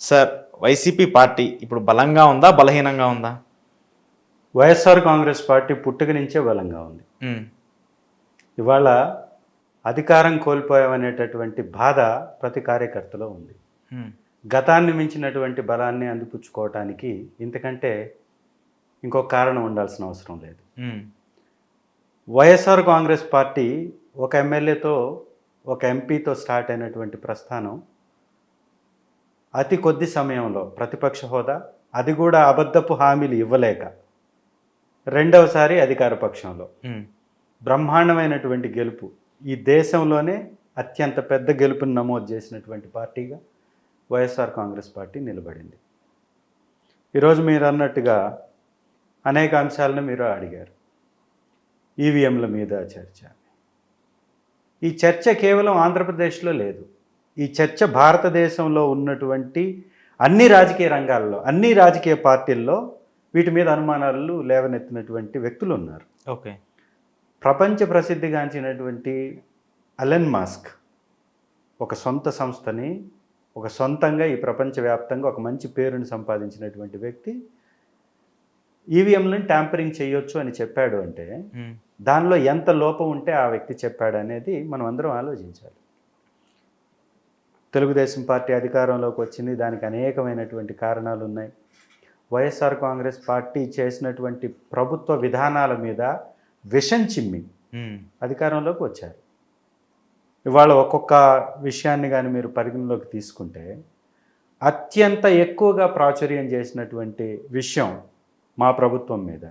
Sir YCP party ఇప్పుడు బలంగా ఉందా బలహీనంగా ఉందా? వైఎస్ఆర్ కాంగ్రెస్ పార్టీ పుట్టుక నుంచే బలంగా ఉంది. ఇవాళ అధికారం కోల్పోయామనేటటువంటి బాధ ప్రతి కార్యకర్తలో ఉంది. గతాన్ని మించినటువంటి బలాన్ని అందిపుచ్చుకోవటానికి ఇంతకంటే ఇంకో కారణం ఉండాల్సిన అవసరం లేదు. వైఎస్ఆర్ కాంగ్రెస్ పార్టీ ఒక ఎమ్మెల్యేతో ఒక ఎంపీతో స్టార్ట్ అయినటువంటి ప్రస్థానం అతి కొద్ది సమయంలో ప్రతిపక్ష హోదా అది కూడా అబద్ధపు హామీలు ఇవ్వలేక రెండవసారి అధికార పక్షంలో. బ్రహ్మాండమైనటువంటి గెలుపు ఈ దేశంలోనే అత్యంత పెద్ద గెలుపుని నమోదు చేసినటువంటి పార్టీగా వైఎస్ఆర్ కాంగ్రెస్ పార్టీ నిలబడింది. ఈరోజు మీరు అన్నట్టుగా అనేక అంశాలను మీరు అడిగారు. ఈవీఎంల మీద చర్చ. ఈ చర్చ కేవలం ఆంధ్రప్రదేశ్లో లేదు. ఈ చర్చ భారతదేశంలో ఉన్నటువంటి అన్ని రాజకీయ రంగాల్లో అన్ని రాజకీయ పార్టీల్లో వీటి మీద అనుమానాలు లేవనెత్తినటువంటి వ్యక్తులు ఉన్నారు. ఓకే. ప్రపంచ ప్రసిద్ధిగాంచినటువంటి అలెన్ మాస్క్ ఒక సొంత సంస్థని ఒక సొంతంగా ఈ ప్రపంచవ్యాప్తంగా ఒక మంచి పేరుని సంపాదించినటువంటి వ్యక్తి ఈవీఎంలను ట్యాంపరింగ్ చేయొచ్చు అని చెప్పాడు అంటే దానిలో ఎంత లోపం ఉంటే ఆ వ్యక్తి చెప్పాడు అనేది మనం అందరం ఆలోచించాలి. తెలుగుదేశం పార్టీ అధికారంలోకి వచ్చింది. దానికి అనేకమైనటువంటి కారణాలు ఉన్నాయి. వైఎస్ఆర్ కాంగ్రెస్ పార్టీ చేసినటువంటి ప్రభుత్వ విధానాల మీద విషం చిమ్మి అధికారంలోకి వచ్చారు. ఇవాళ ఒక్కొక్క విషయాన్ని కానీ మీరు పరిగణలోకి తీసుకుంటే అత్యంత ఎక్కువగా ప్రాచుర్యం చేసినటువంటి విషయం మా ప్రభుత్వం మీద.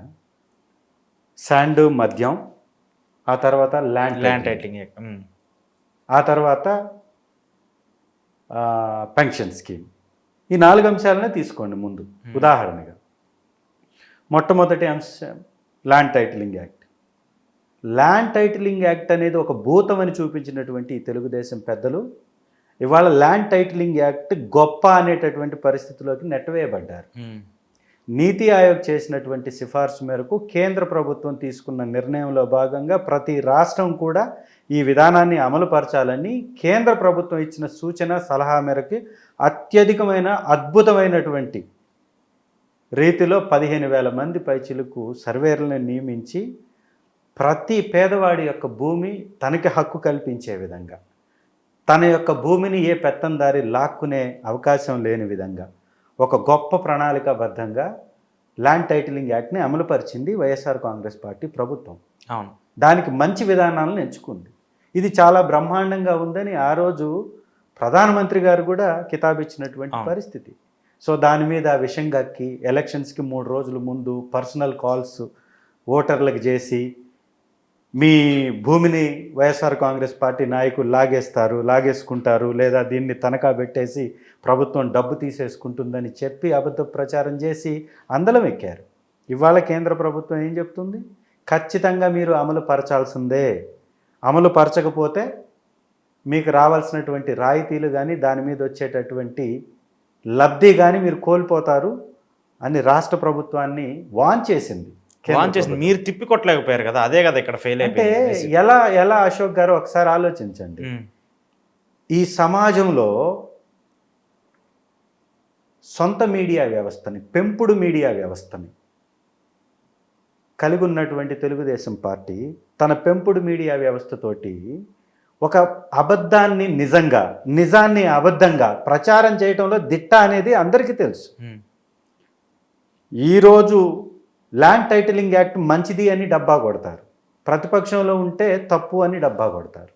శాండ్ మద్యం ఆ తర్వాత ల్యాండ్ ల్యాండ్ టైటిలింగ్, ఆ తర్వాత పెన్షన్ స్కీమ్. ఈ నాలుగు అంశాలనే తీసుకోండి ముందు. ఉదాహరణగా మొట్టమొదటి అంశం land titling act. Land titling act అనేది ఒక భూతం అని చూపించినటువంటి ఈ తెలుగుదేశం పెద్దలు ఇవాళ ల్యాండ్ టైటిలింగ్ యాక్ట్ గొప్ప అనేటటువంటి పరిస్థితిలోకి నెట్టవేయబడ్డారు. ఉమ్, నీతి ఆయోగ్ చేసినటువంటి సిఫార్సు మేరకు కేంద్ర ప్రభుత్వం తీసుకున్న నిర్ణయంలో భాగంగా ప్రతి రాష్ట్రం కూడా ఈ విధానాన్ని అమలుపరచాలని కేంద్ర ప్రభుత్వం ఇచ్చిన సూచన సలహా మేరకు అత్యధికమైన అద్భుతమైనటువంటి రీతిలో పదిహేను వేల మంది పైచిలకు సర్వేర్లను నియమించి ప్రతి పేదవాడి యొక్క భూమి తనకి హక్కు కల్పించే విధంగా తన యొక్క భూమిని ఏ పెత్తందారి లాక్కునే అవకాశం లేని విధంగా ఒక గొప్ప ప్రణాళికాబద్ధంగా ల్యాండ్ టైటిలింగ్ యాక్ట్ని అమలుపరిచింది వైఎస్ఆర్ కాంగ్రెస్ పార్టీ ప్రభుత్వం. అవును. దానికి మంచి విధానాలను ఎంచుకుంది. ఇది చాలా బ్రహ్మాండంగా ఉందని ఆ రోజు ప్రధానమంత్రి గారు కూడా కితాబిచ్చినటువంటి. పరిస్థితి. సో దాని మీద విషం గక్కి ఎలక్షన్స్కి మూడు రోజుల ముందు పర్సనల్ కాల్స్ ఓటర్లకు చేసి మీ భూమిని వైఎస్ఆర్ కాంగ్రెస్ పార్టీ నాయకులు లాగేస్తారు లాగేసుకుంటారు లేదా దీన్ని తనఖా పెట్టేసి ప్రభుత్వం డబ్బు తీసేసుకుంటుందని చెప్పి అబద్ధ ప్రచారం చేసి అందలం ఎక్కారు. ఇవాళ కేంద్ర ప్రభుత్వం ఏం చెప్తుంది? ఖచ్చితంగా మీరు అమలు పరచాల్సిందే. అమలు పరచకపోతే మీకు రావాల్సినటువంటి రాయితీలు కానీ దాని మీద వచ్చేటటువంటి లబ్ధి కానీ మీరు కోల్పోతారు అని రాష్ట్ర ప్రభుత్వాన్ని వాన్ చేసింది. ప్రభుత్వం. మీరు తిప్పి కొట్టలేకపోయారు కదా అదే కదా ఇక్కడ ఫెయిల్ అంటే ఎలా ఎలా అశోక్ గారు ఒకసారి ఆలోచించండి. ఈ సమాజంలో సొంత మీడియా వ్యవస్థని పెంపుడు మీడియా వ్యవస్థని కలిగి ఉన్నటువంటి తెలుగుదేశం పార్టీ తన పెంపుడు మీడియా వ్యవస్థతోటి ఒక అబద్ధాన్ని నిజంగా నిజాన్ని అబద్ధంగా ప్రచారం చేయటంలో దిట్ట అనేది అందరికీ తెలుసు. ఈరోజు ల్యాండ్ టైటిలింగ్ యాక్ట్ మంచిది అని డబ్బా కొడతారు. ప్రతిపక్షంలో ఉంటే తప్పు అని డబ్బా కొడతారు.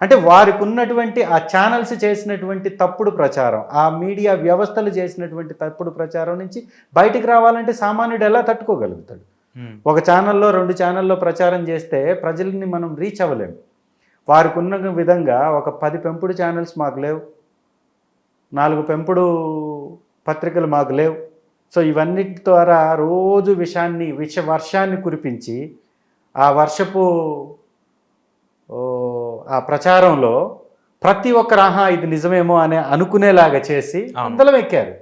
అంటే వారికి ఉన్నటువంటి ఆ ఛానల్స్ చేసినటువంటి తప్పుడు ప్రచారం ఆ మీడియా వ్యవస్థలు చేసినటువంటి తప్పుడు ప్రచారం నుంచి బయటికి రావాలంటే సామాన్యుడు ఎలా తట్టుకోగలుగుతాడు? ఉమ్, ఒక ఛానల్లో రెండు ఛానల్లో ప్రచారం చేస్తే ప్రజల్ని మనం రీచ్ అవ్వలేము వారికి ఉన్న విధంగా ఒక పది పెంపుడు ఛానల్స్ మాకు లేవు. నాలుగు పెంపుడు పత్రికలు మాకు లేవు. సో ఇవన్నిటి ద్వారా రోజు విషాన్ని విష వర్షాన్ని కురిపించి ఆ వర్షపు ఆ ప్రచారంలో ప్రతి ఒక్కరు ఆహా ఇది నిజమేమో అని అనుకునేలాగా చేసి. అందలం ఎక్కారు.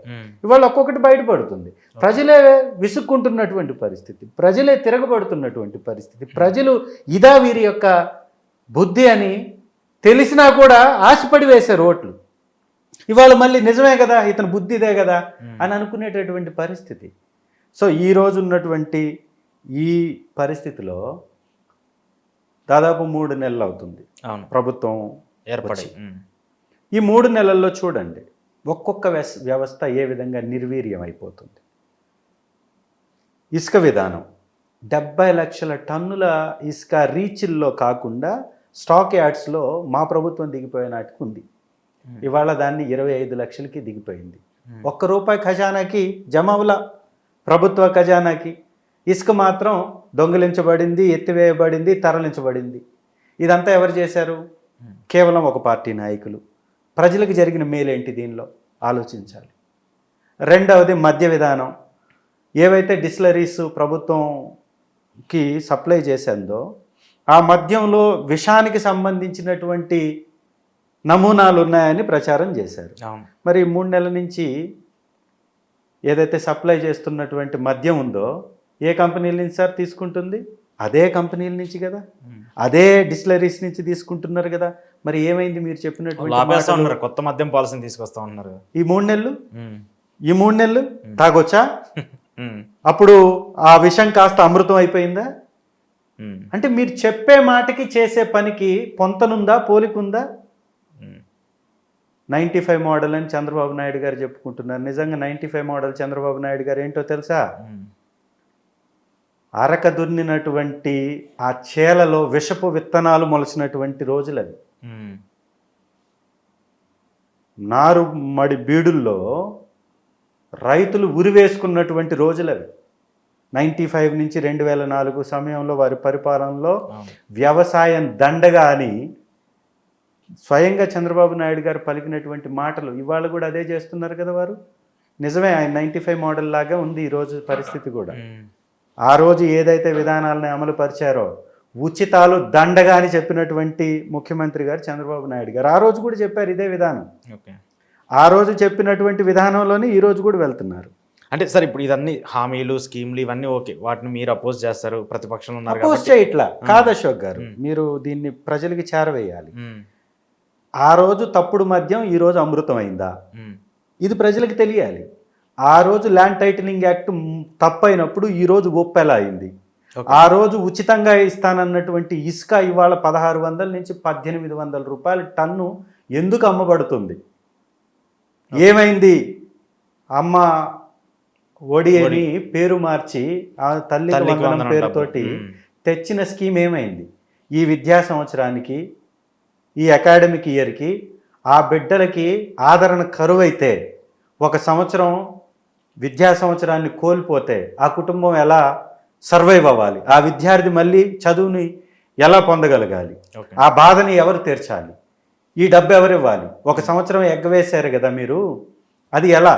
ఇవాళ ఒక్కొక్కటి బయటపడుతుంది. ప్రజలే విసుక్కుంటున్నటువంటి పరిస్థితి ప్రజలే తిరగబడుతున్నటువంటి పరిస్థితి ప్రజలు ఇదా వీరి యొక్క బుద్ధి అని తెలిసినా కూడా ఆశపడి వేశారు ఓట్లు ఇవాళ మళ్ళీ నిజమే కదా ఇతను బుద్ధి ఇదే కదా. అని అనుకునేటటువంటి పరిస్థితి సో ఈ రోజు ఉన్నటువంటి ఈ పరిస్థితిలో దాదాపు మూడు నెలలు అవుతుంది అవును ప్రభుత్వం ఏర్పడి. ఈ మూడు నెలల్లో చూడండి ఒక్కొక్క వ్యవస్థ ఏ విధంగా నిర్వీర్యం అయిపోతుంది ఇసుక విధానం డెబ్బై లక్షల టన్నుల ఇసుక రీచిల్లో కాకుండా స్టాక్ యార్డ్స్లో మా ప్రభుత్వం దిగిపోయే నాటికి ఉంది. ఇవాళ దాన్ని ఇరవై ఐదు లక్షలకి దిగిపోయింది. ఒక్క రూపాయి ఖజానాకి జమవుల ప్రభుత్వ ఖజానాకి ఇసుక మాత్రం దొంగిలించబడింది ఎత్తివేయబడింది తరలించబడింది. ఇదంతా ఎవరు చేశారు. కేవలం ఒక పార్టీ నాయకులు. ప్రజలకు జరిగిన మేలేంటి దీనిలో? ఆలోచించాలి. రెండవది మద్య విధానం. ఏవైతే డిస్లరీస్ ప్రభుత్వంకి సప్లై చేసిందో ఆ మద్యంలో విషానికి సంబంధించినటువంటి నమూనాలు ఉన్నాయని ప్రచారం చేశారు మరి మూడు నెలల నుంచి ఏదైతే సప్లై చేస్తున్నటువంటి మద్యం ఉందో ఏ కంపెనీల నుంచి సార్ తీసుకుంటుంది అదే కంపెనీల నుంచి కదా. అదే డిస్లరీస్ నుంచి తీసుకుంటున్నారు కదా మరి ఏమైంది మీరు? ఉన్నారు కొత్త మద్యం పాలసీని తీసుకొస్తా ఉన్నారు ఈ మూడు నెలలు. ఈ మూడు నెలలు తాగొచ్చా. అప్పుడు ఆ విషం కాస్త అమృతం అయిపోయిందా. అంటే మీరు చెప్పే మాటకి చేసే పనికి పొంతనుందా పోలికుందా. నైంటీ ఫైవ్ మోడల్ అని చంద్రబాబు నాయుడు గారు చెప్పుకుంటున్నారు. నిజంగా ninety five model Chandrababu Naidu garu ఏంటో తెలుసా. అరక దున్నినటువంటి ఆ చేలలో విషపు విత్తనాలు మొలిచినటువంటి రోజులు అవి. నారు మడి బీడుల్లో రైతులు ఉరివేసుకున్నటువంటి రోజులు అవి నైంటీ ఫైవ్ నుంచి రెండు వేల నాలుగు సమయంలో వారి పరిపాలనలో వ్యవసాయం దండగా అని స్వయంగా చంద్రబాబు నాయుడు గారు పలికినటువంటి మాటలు ఇవాళ కూడా అదే చేస్తున్నారు కదా వారు? నిజమే ఆయన నైంటీ ఫైవ్ మోడల్ లాగా ఉంది ఈరోజు పరిస్థితి కూడా. ఆ రోజు ఏదైతే విధానాలను అమలు పరిచారో ఉచితాలు దండగా అని చెప్పినటువంటి ముఖ్యమంత్రి గారు చంద్రబాబు నాయుడు గారు. ఆ రోజు కూడా చెప్పారు ఇదే విధానం. ఆ రోజు చెప్పినటువంటి విధానంలోనే ఈ రోజు కూడా వెళ్తున్నారు. అంటే సార్ ఇప్పుడు ఇదన్నీ హామీలు స్కీమ్లు ఇవన్నీ ఓకే. వాటిని మీరు అపోజ్ చేస్తారు ప్రతిపక్షంలో ఉన్నారు అపోజ్ చేయట్లా. కాదు అశోక్ గారు. మీరు దీన్ని ప్రజలకి చేరవేయాలి. ఆ రోజు తప్పుడు మద్యం ఈ రోజు అమృతం అయిందా. ఇది ప్రజలకు తెలియాలి. ఆ రోజు ల్యాండ్ టైటిలింగ్ యాక్ట్ తప్పైనప్పుడు ఈ రోజు ఒప్పు ఎలా అయింది. ఆ రోజు ఉచితంగా ఇస్తానన్నటువంటి ఇసుక ఇవాళ పదహారు వందల నుంచి పద్దెనిమిది వందల రూపాయల టన్ను ఎందుకు అమ్మబడుతుంది? ఏమైంది? అమ్మ ఒడి. అని పేరు మార్చి ఆ తల్లి పేరుతోటి. తెచ్చిన స్కీమ్ ఏమైంది? ఈ విద్యా సంవత్సరానికి ఈ అకాడమిక్ ఇయర్కి ఆ బిడ్డలకి ఆదరణ కరువైతే ఒక సంవత్సరం విద్యా సంవత్సరాన్ని కోల్పోతే ఆ కుటుంబం ఎలా సర్వైవ్ అవ్వాలి? ఆ విద్యార్థి మళ్ళీ చదువుని ఎలా పొందగలగాలి? ఆ బాధని ఎవరు తీర్చాలి? ఈ డబ్బు ఎవరు ఇవ్వాలి? ఒక సంవత్సరం ఎగ్గవేశారు కదా మీరు అది ఎలా?